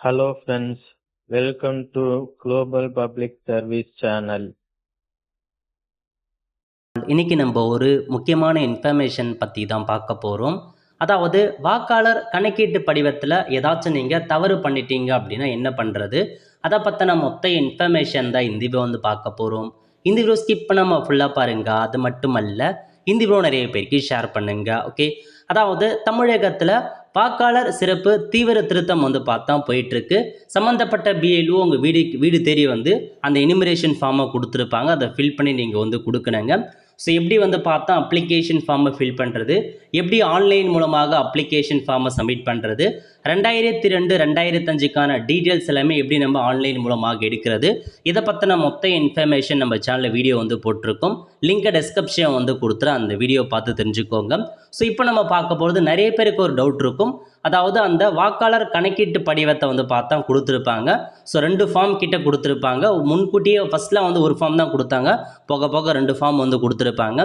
Hello friends, welcome to Global Public Service Channel. இன்னைக்கு நம்ம ஒரு முக்கியமான இன்ஃபர்மேஷன் பற்றி தான் பார்க்க போகிறோம் அதாவது வாக்காளர் கணக்கீட்டு படிவத்தில் ஏதாச்சும் நீங்கள் தவறு பண்ணிட்டீங்க அப்படின்னா என்ன பண்ணுறது அதை பற்றின மொத்த இன்ஃபர்மேஷன் தான் இந்த வீடியோ வந்து பார்க்க போகிறோம் இந்த வீடியோ ஸ்கிப் பண்ணாமல் ஃபுல்லாக பாருங்கள் அது மட்டுமல்ல இந்த வீடியோ நிறைய பேருக்கு ஷேர் பண்ணுங்கள் ஓகே அதாவது தமிழகத்தில் வாக்காளர் சிறப்பு தீவிர திருத்தம் வந்து பார்த்தா போயிட்டுருக்கு. சம்மந்தப்பட்ட பிஎல்ஓ உங்கள் வீடு வீடு தேடி வந்து அந்த இனிமரேஷன் ஃபார்மை கொடுத்துருப்பாங்க. அதை ஃபில் பண்ணி நீங்கள் வந்து கொடுக்கணுங்க. ஸோ எப்படி வந்து பார்த்தா அப்ளிகேஷன் ஃபார்மை ஃபில் பண்ணுறது எப்படி ஆன்லைன் மூலமாக அப்ளிகேஷன் ஃபார்மை சப்மிட் பண்ணுறது ரெண்டாயிரத்தி ரெண்டு ரெண்டாயிரத்தஞ்சுக்கான டீட்டெயில்ஸ் எல்லாமே எப்படி நம்ம ஆன்லைன் மூலமாக எடுக்கிறது? இதை பற்றின மொத்த இன்ஃபர்மேஷன் நம்ம சேனலில் வீடியோ வந்து போட்டிருக்கோம். லிங்கை டெஸ்கிரிப்ஷன் வந்து கொடுத்துரு அந்த வீடியோ பார்த்து தெரிஞ்சுக்கோங்க. ஸோ இப்போ நம்ம பார்க்க போகிறது நிறைய பேருக்கு ஒரு டவுட் இருக்கும். அதாவது அந்த வாக்காளர் கணக்கீட்டு படிவத்தை வந்து பார்த்தா கொடுத்துருப்பாங்க. ஸோ ரெண்டு ஃபார்ம் கிட்ட கொடுத்துருப்பாங்க. முன்கூட்டியே ஃபஸ்ட்டில் வந்து ஒரு ஃபார்ம் தான் கொடுத்தாங்க. போக போக ரெண்டு ஃபார்ம் வந்து கொடுத்துருப்பாங்க.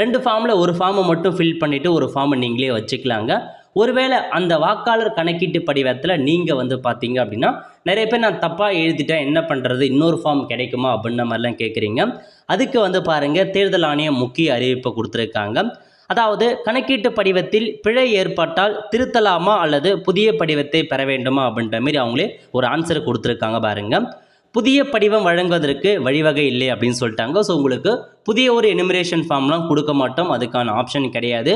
ரெண்டு ஃபார்மில் ஒரு ஃபார்மை மட்டும் ஃபில் பண்ணிவிட்டு ஒரு ஃபார்மை நீங்களே வச்சுக்கலாங்க. ஒருவேளை அந்த வாக்காளர் கணக்கீட்டு படிவத்தில் நீங்கள் வந்து பார்த்தீங்க அப்படின்னா நிறைய பேர் நான் தப்பாக எழுதிட்டேன் என்ன பண்ணுறது இன்னொரு ஃபார்ம் கிடைக்குமா அப்படின்ன மாதிரிலாம் கேட்குறீங்க. அதுக்கு வந்து பாருங்கள் தேர்தல் ஆணையம் முக்கிய அறிவிப்பை கொடுத்துருக்காங்க. அதாவது கணக்கீட்டு படிவத்தில் பிழை ஏற்பட்டால் திருத்தலாமா அல்லது புதிய படிவத்தை பெற வேண்டுமா அப்படின்ற மாதிரி அவங்களே ஒரு ஆன்சர் கொடுத்துருக்காங்க பாருங்கள் புதிய படிவம் வழங்குவதற்கு வழிவகை இல்லை அப்படின்னு சொல்லிட்டாங்க. ஸோ உங்களுக்கு புதிய ஒரு எனிமரேஷன் ஃபார்ம்லாம் கொடுக்க மாட்டோம். அதுக்கான ஆப்ஷன் கிடையாது.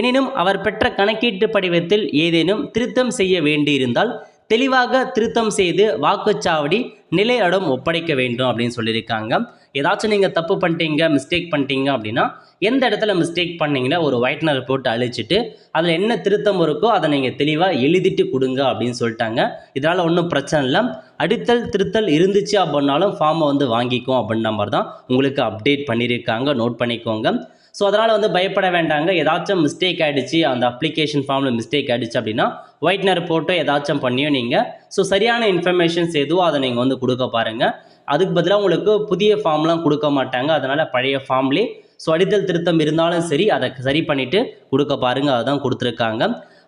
எனினும் அவர் பெற்ற கணக்கீட்டு படிவத்தில் ஏதேனும் திருத்தம் செய்ய வேண்டியிருந்தால் தெளிவாக திருத்தம் செய்து வாக்குச்சாவடி நிலையிடம் ஒப்படைக்க வேண்டும் அப்படின்னு சொல்லியிருக்காங்க. ஏதாச்சும் நீங்கள் தப்பு பண்ணிட்டீங்க மிஸ்டேக் பண்ணிட்டீங்க அப்படின்னா எந்த இடத்துல மிஸ்டேக் பண்ணீங்கன்னா ஒரு ஒயிட்னர் போட்டு அழிச்சிட்டு அதில் என்ன திருத்தம் இருக்கோ அதை நீங்கள் தெளிவாக எழுதிட்டு கொடுங்க அப்படின்னு சொல்லிட்டாங்க. இதனால் ஒன்றும் பிரச்சனை இல்லை. அடித்தல் திருத்தல் இருந்துச்சு அப்படின்னாலும் ஃபார்மை வந்து வாங்கிக்கும் அப்படின்ற மாதிரி தான் உங்களுக்கு அப்டேட் பண்ணியிருக்காங்க. நோட் பண்ணிக்கோங்க. ஸோ அதனால் வந்து பயப்பட வேண்டாங்க. ஏதாச்சும் மிஸ்டேக் ஆகிடுச்சு அந்த அப்ளிகேஷன் ஃபார்மில் மிஸ்டேக் ஆகிடுச்சு அப்படின்னா ஒயிட்னர் போட்டு ஏதாச்சும் பண்ணியும் நீங்கள் ஸோ சரியான இன்ஃபர்மேஷன்ஸ் எதுவோ அதை நீங்கள் வந்து கொடுக்க பாருங்கள் அதுக்கு பதிலாக உங்களுக்கு புதிய ஃபார்ம்லாம் கொடுக்க மாட்டாங்க. அதனால் பழைய ஃபார்ம்லேயே ஸோ அடித்தல் திருத்தம் இருந்தாலும் சரி அதை சரி பண்ணிவிட்டு கொடுக்க பாருங்கள் அதுதான் கொடுத்துருக்காங்க.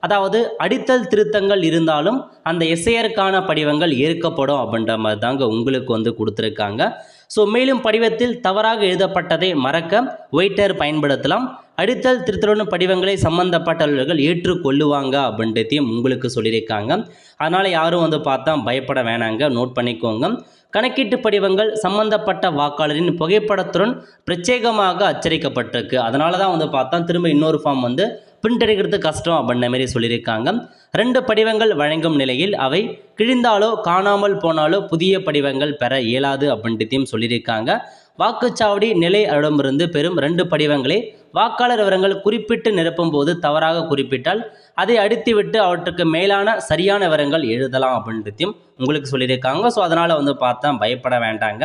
அதாவது அடித்தல் திருத்தங்கள் இருந்தாலும் அந்த எஸ்ஐயருக்கான படிவங்கள் ஏற்கப்படும் அப்படின்ற மாதிரி தாங்க உங்களுக்கு வந்து கொடுத்துருக்காங்க. ஸோ மேலும் படிவத்தில் தவறாக எழுதப்பட்டதை மறக்க ஒயிட்டர் பயன்படுத்தலாம். அடித்தல் திருத்தலுடன் படிவங்களை சம்பந்தப்பட்டவர்கள் ஏற்றுக்கொள்ளுவாங்க அப்படின்றதையும் உங்களுக்கு சொல்லியிருக்காங்க. அதனால் யாரும் வந்து பார்த்தா பயப்பட வேணாங்க. நோட் பண்ணிக்கோங்க. கணக்கீட்டு படிவங்கள் சம்பந்தப்பட்ட வாக்காளரின் புகைப்படத்துடன் பிரத்யேகமாக அச்சரிக்கப்பட்டிருக்கு அதனால தான் வந்து பார்த்தா திரும்ப இன்னொரு ஃபார்ம் வந்து பிரிண்ட் எடுக்கிறது கஷ்டம் அப்படின்ன மாரி சொல்லியிருக்காங்க. ரெண்டு படிவங்கள் வழங்கும் நிலையில் அவை கிழிந்தாலோ காணாமல் போனாலோ புதிய படிவங்கள் பெற இயலாது அப்படின்றதையும் சொல்லியிருக்காங்க. வாக்குச்சாவடி நிலை நிலையிடமிருந்து பெறும் ரெண்டு படிவங்களை வாக்காளர் விவரங்கள் குறிப்பிட்டு நிரப்பும் போது தவறாக குறிப்பிட்டால் அதை அடித்துவிட்டு அவற்றுக்கு மேலான சரியான விவரங்கள் எழுதலாம் அப்படின்றதையும் உங்களுக்கு சொல்லியிருக்காங்க. ஸோ அதனால் வந்து பார்த்தா பயப்பட வேண்டாங்க.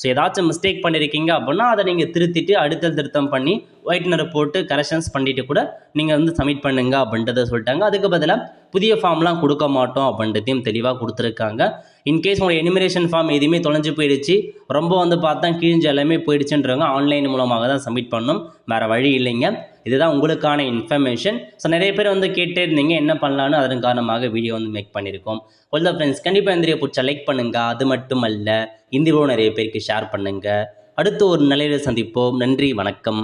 ஸோ ஏதாச்சும் மிஸ்டேக் பண்ணியிருக்கீங்க அப்படின்னா அதை நீங்கள் திருத்திட்டு அடுத்த திருத்தம் பண்ணி ஒயிட்னர் போட்டு கரெக்ஷன்ஸ் பண்ணிட்டு கூட நீங்கள் வந்து சப்மிட் பண்ணுங்க அப்படின்றத சொல்லிட்டாங்க. அதுக்கு பதிலாக புதிய ஃபார்ம்லாம் கொடுக்க மாட்டோம் அப்படின்றதையும் தெளிவாக கொடுத்துருக்காங்க. இன்கேஸ் உங்கள் எனிமிரேஷன் ஃபார்ம் எதுவுமே தொலைஞ்சு போயிடுச்சு ரொம்ப வந்து பார்த்தா கிழிஞ்சு எல்லாமே போயிடுச்சுன்றவங்க ஆன்லைன் மூலமாக தான் சப்மிட் பண்ணணும் வேறு வழி இல்லைங்க. இதுதான் உங்களுக்கான இன்ஃபர்மேஷன் ஸோ நிறைய பேர் வந்து கேட்டே இருந்தீங்க என்ன பண்ணலான்னு அதன் காரணமாக வீடியோ வந்து மேக் பண்ணியிருக்கோம். ஒல்ல ஃப்ரெண்ட்ஸ் கண்டிப்பாக இந்த வீடியோ பிடிச்சா லைக் பண்ணுங்கள் அது மட்டும் அல்ல இந்த வீடியோ நிறைய பேருக்கு ஷேர் பண்ணுங்கள் அடுத்து ஒரு நிலையில் சந்திப்போம். நன்றி வணக்கம்.